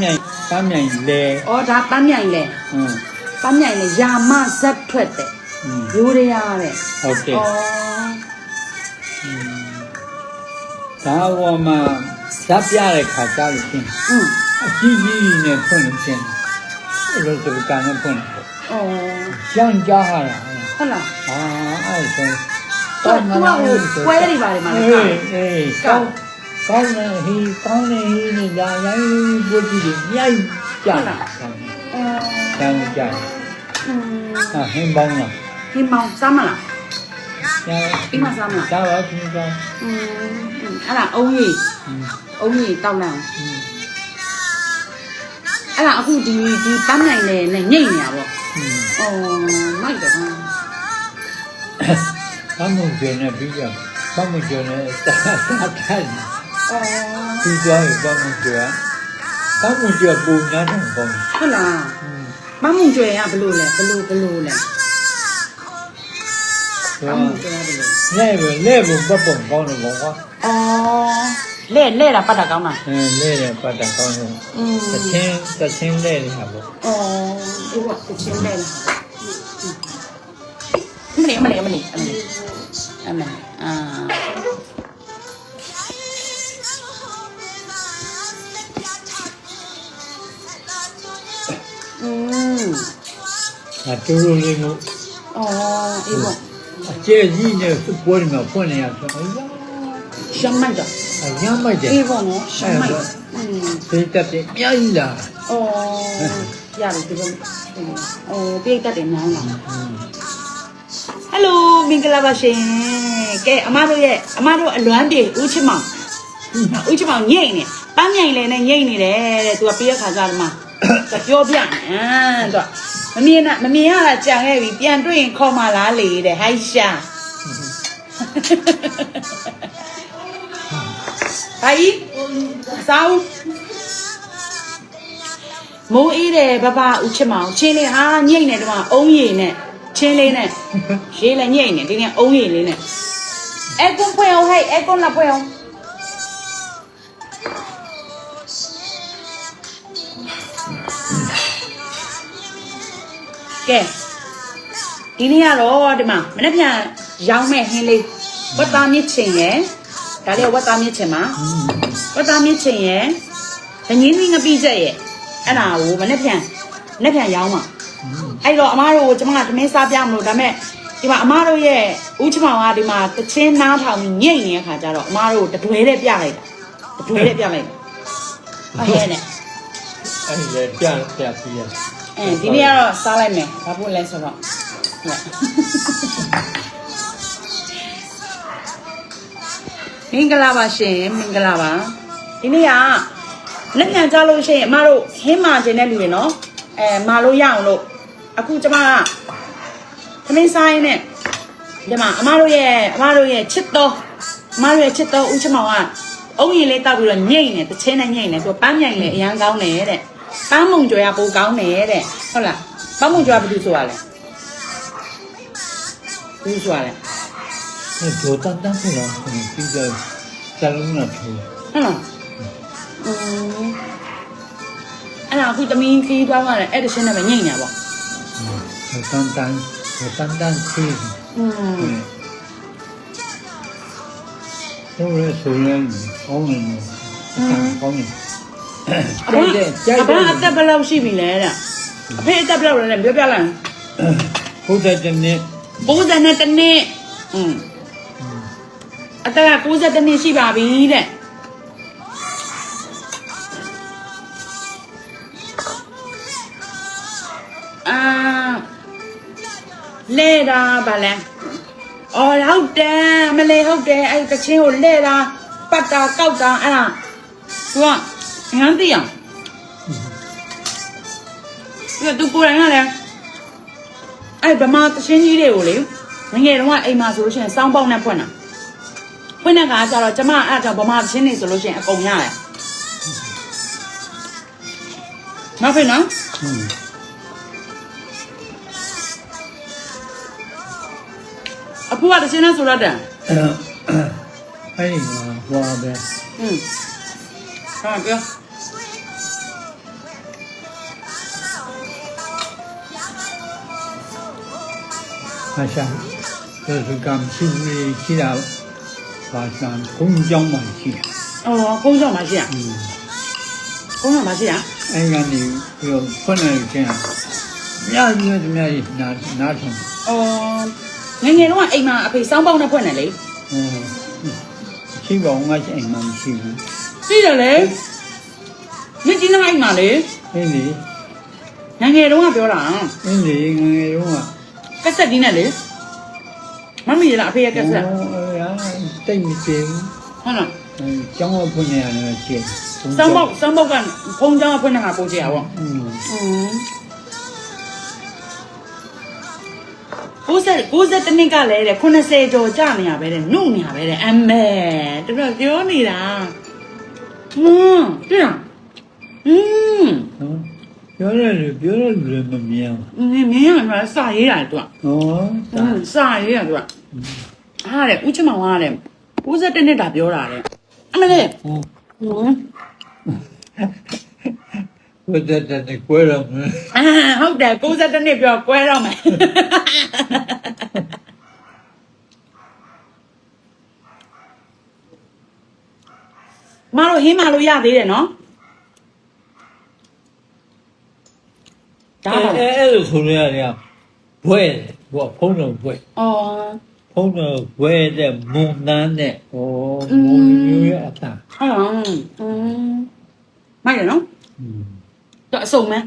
မြိုင်ပန်းမြိုင်လဲ ဩဒါပန်းမြိုင်လေ อืม ပန်းမြိုင်လေယာမဇက်ထွက်တယ် อืม ရိုးရရတဲ့ ဟုတ်တယ် ဩ ဒါဘောမှာဇပ်ပြတဲ့ခါကြားလို့ရှင် อืม အကြီးကြီးနဲ့ဖွင့်လို့ရှင်အဲ့လိုဆိုကန်နဲ့ဖွင့်တယ် ဩ ရှောင်းကြားရတာ ဟုတ်လား အာအဲ့ဆို တော့သူကဟိုပွဲတွေပါတယ်မှာလေ အေးအေးကောင်း ကောင်းနေဟေးကောင်းနေဟေးနဲ့လာရိုင်းပုတ်ကြည့်ညိုက်ကြတာအဲတန်းကြဟာဟင်းပေါင်းလားဟင်းပေါင်းစားမလားပြီးမှစားမလားစားပါခင်ဗျာอืมအဲ့ဒါအုံးကြီးအုံးကြီးတောက်လိုက်အောင်အဲ့ဒါအခုဒီဒီပန်းနိုင်နဲ့နဲ့ညိတ်နေတာပေါ့အော်မိုက်တယ်ကွာပန်းမုံကျော်နဲ့ပြီးကြပန်းမုံကျော်နဲ့တာတာတယ် ပြီးသွားရင်ကောင်းမှုကျွဲကောင်းမှုကျွဲပုံများတယ်ကောင်းဟုတ်လားမမှုကျွဲကဘလို့လဲဘလို့ဘလို့လဲကောင်းမှုကျွဲဘလို့လဲဘယ်လဲဘပတ်ပုံကောင်းတယ်ကောကွာအော်လဲလဲတာပတ်တာကောင်းတာအင်းလဲတယ်ပတ်တာကောင်းတယ်သချင်းသချင်းလဲနေတာပေါ့အော်ဒီကသချင်းလဲမနေမနေမနေအမေအမေ ဒါတိုးတိုးလေးကိုအော်အေးပေါ့အကျဲကြီးနဲ့သူ့ပွဲမှာဖွင့်နေရဆိုအေးပါရှမ်းမိုက်တာအရမ်းမိုက်တယ်အေးပေါ့နော်ရှမ်းမိုက်อืมဒီတက်ပြင်းအများကြီးလားအော်ရတယ်ဒီလိုအော်ပြိတ်တက်တယ်များလားဟယ်လိုမင်္ဂလာပါရှင်ကဲအမတို့ရဲ့အမတို့အလွမ်းပြေဦးချမောင်ဦးချမောင်ညိတ်နေပန်းမြိုင်လည်းနဲ့ညိတ်နေတယ်တဲ့သူကပြရခါကြတယ်မှာပြောပြတယ်သူက မမြင်နဲ့မမြင်ရတာကြံခဲ့ပြီပြန်တွေ့ရင်ခေါ်မှလားလေတဲ့ဟိုက်ရှာဟိုင်စောင်းမိုးအေးတယ်ဘဘဦးချစ်မောင်ချင်းလေးဟာညိတ်နေတော့အုံးရည်နဲ့ချင်းလေးနဲ့ရေးလည်းညိတ်နေဒီနေ့အုံးရည်လေးနဲ့အဲကွန်ဖွင့်အောင်ဟဲ့အဲကွန်လာဖွင့်အောင် ကဲဒီနေ့ကတော့ဒီမှာမနေ့ပြန်ရောင်းမဲ့ဟင်းလေးဝတ်သားမြစ်ချင်ရယ်ဒါလေးကဝတ်သားမြစ်ချင်မှာဝတ်သားမြစ်ချင်ရယ်ဒညင်းသီးငပိချက်ရယ်အဲ့ဒါကိုမနေ့ပြန်မနေ့ပြန်ရောင်းမှာအဲ့တော့အမားတို့ကျမကသမင်းစားပြမလို့ဒါပေမဲ့ဒီမှာအမားတို့ရဲ့ဦးချမောင်ကဒီမှာတချင်းနားထောင်ပြီးညိတ်နေတဲ့ခါကျတော့အမားတို့တတွဲတဲ့ပြလိုက်တာတတွဲတဲ့ပြလိုက်တာအဟဲနဲ့အဲ့ဒီလေပြပြပြရ အဲဒီနေ့ကတော့စားလိုက်မယ်ဘာဖို့လဲဆိုတော့မင်္ဂလာပါရှင်မင်္ဂလာပါဒီနေ့ကလက်ညံကြလို့ရှိရင်အမတို့ဟင်းမာခြင်းတဲ့လူတွေနော်အဲမာလို့ရအောင်လို့အခုကျမကသမင်းစားရင်းနဲ့ဒီမှာအမတို့ရဲ့အမတို့ရဲ့ချစ်တော်အမတို့ရဲ့ချစ်တော်ဦးချမောင်ကအုံးရင်လေးတောက်ပြီးတော့ညိတ်နေတချင်းနဲ့ညိတ်နေသူကပန်းမြိုင်လေအရန်ကောင်းတယ်တဲ့ ပန်းမုံကြွယ်ကပိုကောင်းတယ်တဲ့ဟုတ်လားပန်းမုံကြွယ်ကဘာလို့ဆိုရလဲဘူးဆိုရလဲ那就当当不了，嗯，比较在路上吃。ဟုတ်လားအင်းအဲ့ဒါအခုသမီးခီးသွားမှလည်းအဲ့တရှင်းနဲ့ပဲညိတ်နေပါ嗯，就当当，就当当吃。อืม嗯。都是熟人，高明，干高明。 အဘအဘအသက်ဘယ်လောက်ရှိပြီလဲတဲ့အဖေအသက်ဘယ်လောက်လဲပြောပြလိုက်ဘုဒ္ဓတနေ့60နဲ့တနှစ်อืมအသက်က60တနှစ်ရှိပါပြီတဲ့အာလဲတာဗာလဲအော်ဟုတ်တယ်မလဲဟုတ်တယ်အဲ့တချင်းကိုလဲတာပတ်တာကောက်တာအဲ့ဒါသူက ဟန်သိအောင်ပြီးတော့သူကိုယ်တိုင်ကလည်းအဲ့ဗမာသရှင်ကြီးတွေကိုလေငငယ်တုန်းကအိမ်မှာဆိုလို့ရှိရင်စောင်းပေါက်နဲ့ဖွင့်တာဖွင့်တဲ့ခါကျတော့ကျမအဲ့တော့ဗမာသရှင်တွေဆိုလို့ရှိရင်အကုန်ရတယ်မဖေနော်အပူကတရှင်နဲ့ဆိုရတဲ့အဲ့အဲ့ဒီမှာဟွာပဲอืมဟာပြော 他想就是刚去去了，好像公交嘛去， အော်ကုန်းဆောင်မရှိရ 嗯， ကုန်းဆောင်မရှိရ 哎呀你有困难有这样，呀你怎么样拿拿成， အော်ငယ်ငယ်တော့အိမ်မှာအဖေစောင်းပေါင်းနဲ့ဖွင့်တယ်လေ 嗯，去吧我是哎嘛去， ရှိတယ်လေမြင့်ကြီးနားအိမ်မှာလေ 那你 ငယ်ငယ်တော့ကပြောတာ 那你我用啊， က ကက်ဆက်ဒီနဲ့လေမမီရလားအဖေရဲ့ကက်ဆက်တိတ်မစင်ဟုတ်လားကျောင်းကဖွင့်နေရတယ်ကျေစောင်းမောက်စောင်းမောက်ကဘုံကျောင်းကဖွင့်နေတာကိုကြည့်ရပါဘူးဟုတ်90 90တနစ်ကလည်းတဲ့80ကျော်ကြနေရပဲတဲ့နှုတ်နေရပဲတဲ့အမေတော်တော်ပြောနေတာဟွန်းတွေ့လားဟွန်း ပြောတဲ့လူပြောတဲ့လူလည်းမမြင်ဘူးမင်းမင်းကစာရေးတာတူ။ဟုတ်။อืมစာရေးတာတူ။အားတဲ့ဦးချမောင်ကတဲ့61နှစ်တာပြောတာတဲ့။အမလေး။ဟုတ်။ဟုတ်။ကိုတက်တက်နဲ့ကွဲတော့မယ်။အာဟုတ်တယ်61နှစ်ပြောကွဲတော့မယ်။မတို့ဟင်းမလို့ရသေးတယ်နော် ဒါပါအဲအဲ့လိုဆိုရရတယ်ဘွဲဘွဲဖုံးတော်ဘွဲအော်ဖုံးတော်ဘွဲတဲ့မုန်တန်းတဲ့ဟောမုန်မျိုးရဲ့အတန်ဟုတ်လားอืมမိုက်ရနော်อืมတော့အစုံမန်း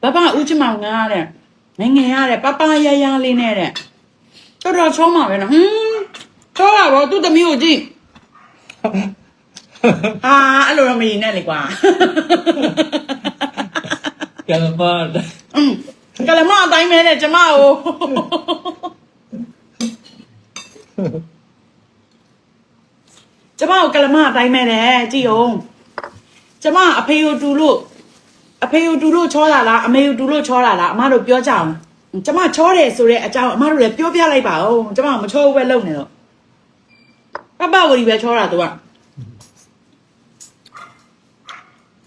ပပဦးချမောင်ငါတဲ့ငငယ်ရတဲ့ပပရရလေးနဲ့တဲ့တော်တော်ချုံးပါပဲနော်ဟွန်းချောတာဗောသူ့သမီးကိုကြည့် အာအဲ့လိုတော့မရင်နဲ့လေကွာကလမอืมကလမအတိုင်းမဲနဲ့ကျမကိုကျမကိုကလမအတိုင်းမဲနဲ့ကြည့်အောင်ကျမအဖေကိုတူလို့အဖေကိုတူလို့ချောတာလားအမေကိုတူလို့ချောတာလားအမတို့ပြောကြအောင်ကျမချောတယ်ဆိုတဲ့အကြောင်းအမတို့လည်းပြောပြလိုက်ပါဦးကျမမချောဘူးပဲလုပ်နေတော့ပပဝရီပဲချောတာသူက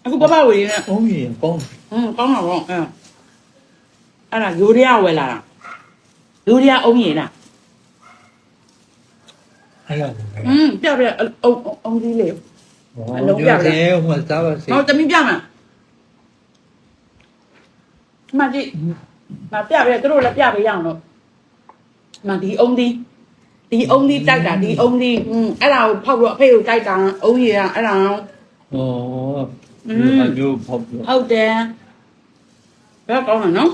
အခုပပဝေနဲ့။ဘုံကြီးရင်ပေါင်းဟမ်ကောင်းတာပေါ့အဲအဲ့ဒါယူရီးယားဝယ်လာတာယူရီးယားအုံးရည်လား။အဲ့ဒါကိုပဲอืมပြပြအအုံးအုံးကြီးလေး။အလုံးပြတယ် ဟိုမှာစားပါစေဟောတမီးပြမှာအမကြည့်မပြပြသူတို့လည်းပြပေးရအောင်လို့အမဒီအုံးဒီဒီအုံးဒီတိုက်တာဒီအုံးဒီอืมအဲ့ဒါကိုဖောက်ပြီးတော့အဖေကိုတိုက်တာအုံးရည်ကအဲ့ဒါ။ဟော အမျိုးဖောက်ပြောဟုတ်တယ်ဘယ်ကောင်းလဲနော်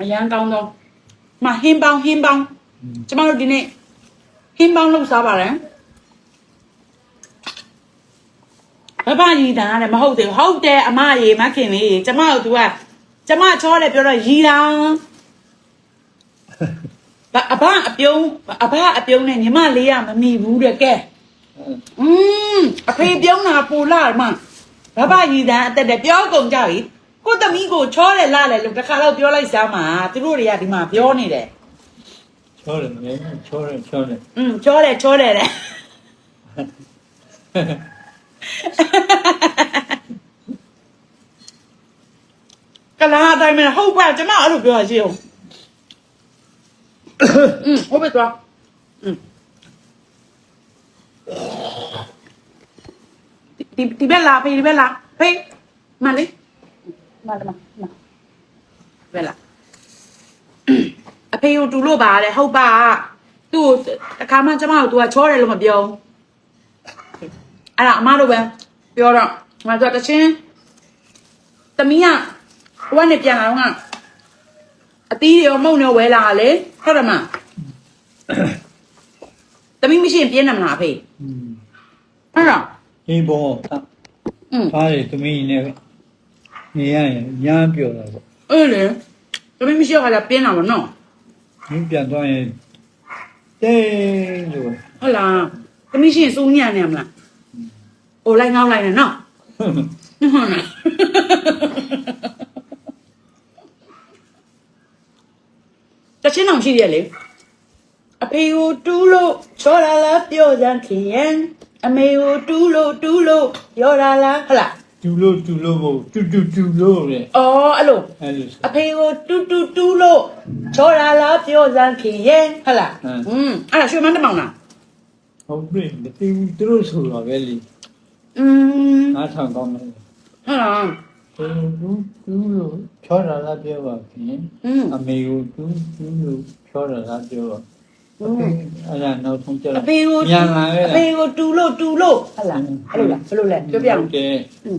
အရန်ကောင်းတော့မဟင်းပေါင်းဟင်းပေါင်းကျမတို့ဒီနေ့ဟင်းပေါင်းလုပ်စားပါတယ်ဘဘရီတန်ကလည်းမဟုတ်သေးဘူးဟုတ်တယ်အမရေမခင်လေးကျမတို့ तू ကကျမချောတယ်ပြောတော့ရီတန်ဘာအဘအပြုံးအဘအပြုံးနဲ့ညီမလေးကမမိဘူးတဲ့ကဲ อืมအဖေပြုံးတာပူလာမှဘဘရည်တန်းအသက်တဲ့ပြောကုန်ကြပြီကိုသမီးကိုချောတယ်လာတယ်လို့တစ်ခါတော့ပြောလိုက်စမ်းပါသူတို့တွေကဒီမှာပြောနေတယ်ချောတယ်မင်းချောတယ်ချောတယ်อืมချောတယ်ချောတယ်လေကလာအတိုင်းမဟုတ်ပါကျွန်မအဲ့လိုပြောရရှိအောင်อืมဟုတ်ပြီတော့อืม ဒီဒီဘက်လာဖေးဒီဘက်လာဖေးမလေးမလေးမမဘက်လာအဖေကိုတူလို့ပါတဲ့ဟုတ်ပါသူ့ကိုတစ်ခါမှကျမကို तू ကချောတယ်လို့မပြောဘူးအဲ့ဒါအမတို့ပဲပြောတော့ငါတို့တချင်းသမီးကဘဝနဲ့ပြန်လာတော့ကအတီးတွေရောမုံတွေရောဝဲလာတာလေဟုတ်တယ်မသမီးမရှိရင်ပြင်းတယ်မလားအဖေ嗯，ဟုတ် အေးဘောကอืมဘာလဲသမီးနဲ့နေရရင်ညမ်းပြောတာပေါ့အဲ့လေသမီးမရှိရခါကျပြင်းတာမနော်မင်းပြန်သွားရင်တဲလို့ဟုတ်လားသမီးရှင်စိုးညံ့နေမလားဟိုလိုက်ငေါက်လိုက်နေနော်ဟုတ်လားတချင်းအောင်ရှိရလေအဖေကိုတူးလို့ချော်လာလားပြောစမ်းခင်ရင် အမေကိုတူးလို့တူးလို့ပြောတာလားဟုတ်လား တူလို့တူလို့မဟုတ်တူတူတူလို့လေ အော်အဲ့လို အဲ့လို အဖေကိုတူတူတူလို့ချောလာလားပြောစမ်းခင်ရဲ့ဟုတ်လား ဟမ် อืมအဲ့ဒါရွှေမန်းတမောင်လား ဟုတ်ပြီမသိဘူးသူတို့ဆိုတော့ပဲလေ อืม အားထောင်ကောင်းတယ် ဟုတ်လား တူတူတူလို့ချောတာလားပြောပါခင် อืม အမေကိုတူတူလို့ချောတာလားပြောပါ အဲ့ဒါနောက်ဆုံးကြ အ တော့ ဖေကို မြန်လာခဲ့ အဖေကိုတူလို့တူလို့ဟုတ်လားအဲ့လိုလားဘယ်လိုလဲပြောပြအောင် တယ် อืม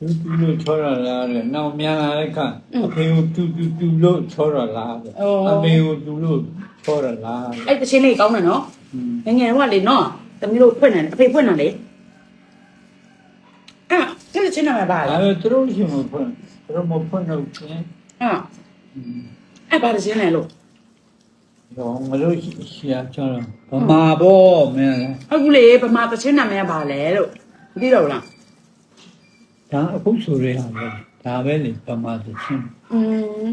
တူတူလို့ချောတာလားတဲ့နောက်မြန်လာတဲ့ခါ อืม အဖေကိုတူတူတူလို့ချောတာလားတဲ့ အော် အမေကိုတူလို့ချောတာလားတဲ့ အဲ့တချင်းလေးကောင်းတယ်နော် อืม ငယ်ငယ်တော့ကလေနော်တမီးတို့ဖွင့်တယ်အဖေဖွင့်တယ်လေအဲ့အဲ့တချင်းနာမည်ပါ ဒါ လား ပေမဲ့သူတို့ရှင်မဖွင့်သူတို့မဖွင့်တော့ချင်း အဲ့ อืม အဲ့ဘာတချင်းလဲလို့ ရောငါတို့ရှီယာချောတာဗမာဘောမင်းလား အခုလေဗမာတချင်းနာမည်ကပါလဲလို့မသိတော့ဘူးလား ဒါအခုဆိုရတာပဲဒါပဲလေဗမာသချင်း อืม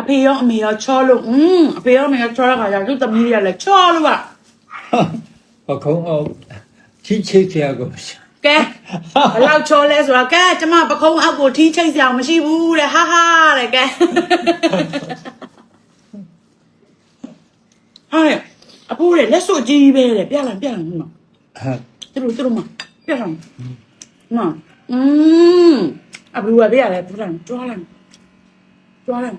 အဖေရောအမေရောချောလို့อืมအဖေရောအမေရောချောတဲ့ခါကျသူ့သမီးတွေကလည်းချောလို့ပါ ပခုံးအောင်ချိချိဆရာကို ကဲဘယ်လောက်ချောလဲဆိုတော့ကဲကျမပခုံးအောက်ကိုထီးချိတ်စရာမရှိဘူးတဲ့ဟာဟာတဲ့ကဲဟဲ့အဖိုးတဲ့လက်စွပ်ကြီးပဲတဲ့ပြလိုက်ပြလိုက်နော် ဟာ သူတို့သူတို့မပြလိုက်နော်อืมအဘူဝပြရတယ်ပြလိုက်ကြွားလိုက်ကြွားလိုက်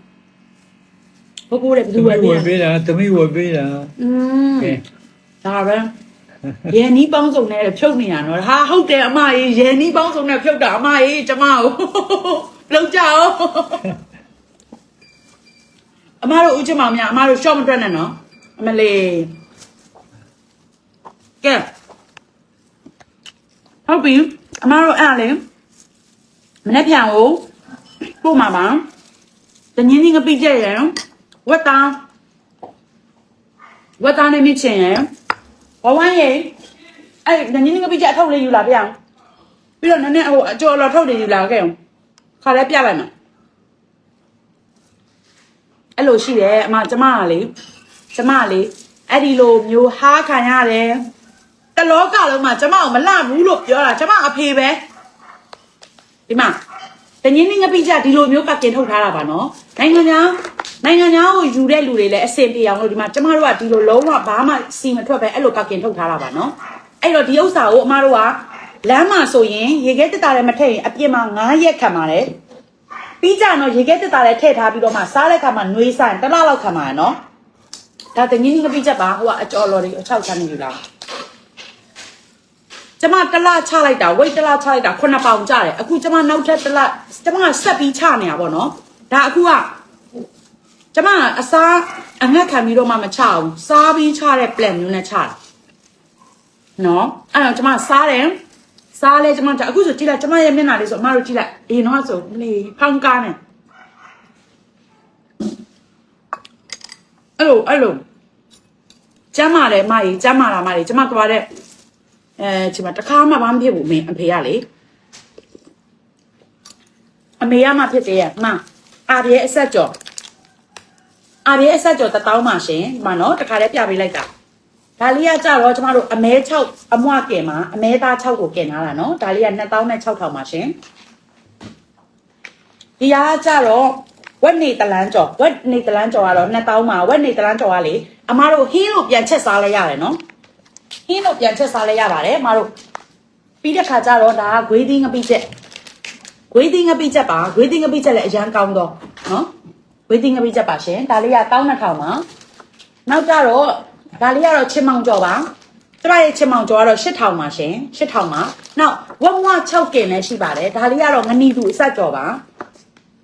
ဘိုးဘိုးတဲ့ဘယ် သူ သူဝ ဝ ပြ ယ်ပေးတာတမိဝယ်ပေးတာ อืม ကဲ ဒါပဲ ရေနီးပေါင်းစုံနဲ့ဖြုတ်နေရတော့ဟာဟုတ်တယ်အမကြီးရေနီးပေါင်းစုံနဲ့ဖြုတ်တာအမကြီးကျမကိုလောက်ကြအောင်အမတို့ဦးချင်မောင်များအမတို့ရှော့မတွက်နဲ့နော်အမလေးကဲဟုတ်ပြီအမတို့အဲ့ဒါလေမနေ့ပြန်ကိုပို့မှာပါတငင်းကြီးငပိကြက်ရယ်ဝက်သားဝက်သားနဲ့မြင့်ချင်ရယ် ဘဝန်းရေအဲ့နင်းနင်းကပြကြအထုတ်လေးယူလာပြအောင်ပြီးတော့နည်းနည်းဟိုအကျော်လော်ထုတ်တွေယူလာခဲ့အောင်ခါလဲပြလိုက်မှာအဲ့လိုရှိတယ်အမကျမကလေကျမကလေအဲ့ဒီလိုမျိုးဟားခံရတယ်တလောကလုံးမှာကျမကိုမလှဘူးလို့ပြောတာကျမအဖေပဲဒီမှာတငင်းနင်းကပြကြဒီလိုမျိုးကကင်ထုတ်ထားတာပါနော်နိုင်ငံသား နိုင်ငံသားကိုယူတဲ့လူတွေလည်းအစင်ပြေအောင်လို့ဒီမှာကျမတို့ကဒီလိုလုံးဝဘာမှစီမထွက်ပဲအဲ့လိုကကင်ထုတ်ထားတာပါနော်အဲ့တော့ဒီဥစ္စာကိုအမတို့ကလမ်းမှာဆိုရင်ရေခဲတက်တာလည်းမထည့်ရင်အပြင်မှာ9ရက်ခံပါတယ်ပြီးကြတော့ရေခဲတက်တာလည်းထည့်ထားပြီးတော့မှစားတဲ့ခါမှာနှွေးဆိုင်တစ်လလောက်ခံပါတယ်နော်ဒါတငင်းနင်းကပြကြပါဟိုကအကျော်လော်တွေအချောက်ချမ်းနေယူလာကျမတစ်လချလိုက်တာ weight တစ်လချလိုက်တာ9ပေါင်ကျတယ်အခုကျမနောက်ထပ်တစ်လကျမကဆက်ပြီးချနေတာပေါ့နော်ဒါအခုက ကျမကအစားအငတ်ခံပြီးတော့မှမချအောင်စားပြီးချတဲ့ plan မျိုးနဲ့ချတာနော်အဲ့တော့ကျမစားတယ်စားလဲကျမကအခုဆိုကြည့်လိုက်ကျမရဲ့မျက်နှာလေးဆိုအမတို့ကြည့်လိုက်အေးနော်ဆိုမလေးဖောင်းကားနဲ့အဲ့လိုအဲ့လိုကျမ်းမာတယ်မကြီးကျမ်းမာတာမကြီးကျမသွားတဲ့အဲကျမတခါမှဘာမှမဖြစ်ဘူးမင်းအဖေကလေအမေကမှဖြစ်တယ်ကမအားရဲ့အဆက်ကြော် အာဘီအဆက်ကျော်တစ်တောင်းပါရှင်ဒီမှာနော်တခါတည်းပြပေးလိုက်တာဒါလေးကကြတော့ကျမတို့အမဲ6အမွှကင်မှာအမဲသား6ကိုကင်ထားတာနော်ဒါလေးက2000နဲ့6000ပါရှင်ဒီဟာကကြတော့ဝက်နေတလန်းကျော်ဝက်နေတလန်းကျော်ကတော့2000ပါဝက်နေတလန်းကျော်ကလေအမတို့ဟင်းလို့ပြန်ချက်စားလိုက်ရတယ်နော်ဟင်းလို့ပြန်ချက်စားလိုက်ရပါတယ်အမတို့ပြီးတဲ့ခါကျတော့ဒါကဂွေးသီးငပိချက်ဂွေးသီးငပိချက်ပါဂွေးသီးငပိချက်လည်းအရန်ကောင်းတော့နော် ဝေးတင်ငပိချက်ပါရှင်ဒါလေးက12000ပါနောက်ကြတော့ဒါလေးကတော့ချင်မောင်ကျော်ပါကျမရဲ့ချင်မောင်ကျော်ကတော့8000ပါရှင်8000ပါနောက်ဝက်မွား6ကင်လည်းရှိပါတယ်ဒါလေးကတော့ငနီတူအဆက်ကျော်ပါ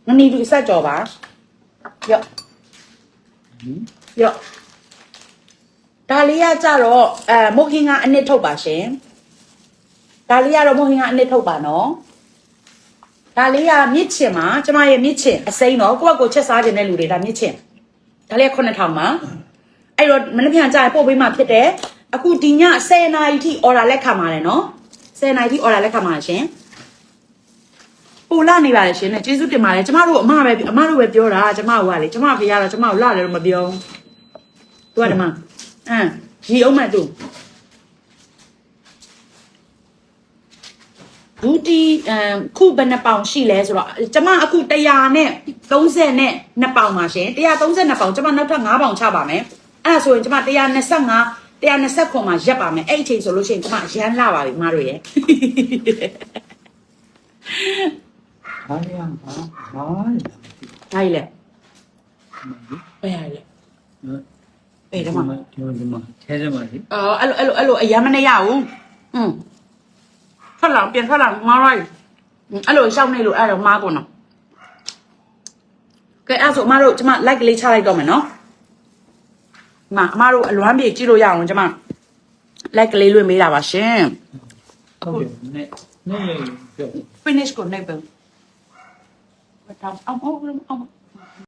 ငနီတူအဆက်ကျော်ပါရော့ရော့ဒါလေးကကြတော့အဲမုတ်ဟင်းကအနစ်ထုတ်ပါရှင်ဒါလေးကတော့မုတ်ဟင်းကအနစ်ထုတ်ပါနော် ဒါလေးကမြစ်ချင်မှာကျမရဲ့မြစ်ချင်အစိမ်းတော့ကိုယ့်ဘက်ကိုချက်စားခြင်းတဲ့လူတွေဒါမြစ်ချင်ဒါလေးက9000မှာအဲ့တော့မနေ့ပြန်ကြာရင်ပို့ပေးမှဖြစ်တယ်အခုဒီည10နာရီထိ order လက်ခံပါတယ်နော်10နာရီထိ order လက်ခံပါတယ်ရှင်ပို့လာနေပါတယ်ရှင်နဲ့ကျေးဇူးတင်ပါတယ်ကျမတို့အမပဲအမတို့ပဲပြောတာကျမတို့ကလေကျမဖေရတော့ကျမတို့လာတယ်တော့မပြောသူကဒီမှာအမ်ရီအောင်မဲ့သူ ဘူးတီအမ်ခုဘယ်နှပေါင်ရှိလဲဆိုတော့ကျမအခု100နဲ့30နဲ့2ပေါင်ပါရှင်132ပေါင်ကျမနောက်ထပ်5ပေါင်ချပါမယ်အဲ့ဒါဆိုရင်ကျမ125 120ခွန်မှာရက်ပါမယ်အဲ့အချိန်ဆိုလို့ရှိရင်ကျမရမ်းလာပါပြီမတို့ရဲ့ဘာရမ်းဘာဘာလဲဒါကြီးလေဘယ်ရလဲဘယ်တော့မှဒီမှာဒီမှာထဲထဲမှာလေအော်အဲ့လိုအဲ့လိုအဲ့လိုအရမ်းမနေရဘူးอืม ထွက်လာပြန်ထွက်လာငါရိုက်အဲ့လိုရှောက်နေလို့အဲ့တော့မားကုန်တော့ကဲအဲ့ဆိုအမတို့ကျမ like လေးချလိုက်တော့မယ်နော်ဒီမအမတို့အလွမ်းပြေကြည့်လို့ရအောင်ကျမ like လေးလွှင့်ပေးတာပါရှင်ဟုတ်တယ်နဲ့နဲ့ပြော finish ကိုနှိပ်ပဲဘာတောင်းအောင်အောင်အောင်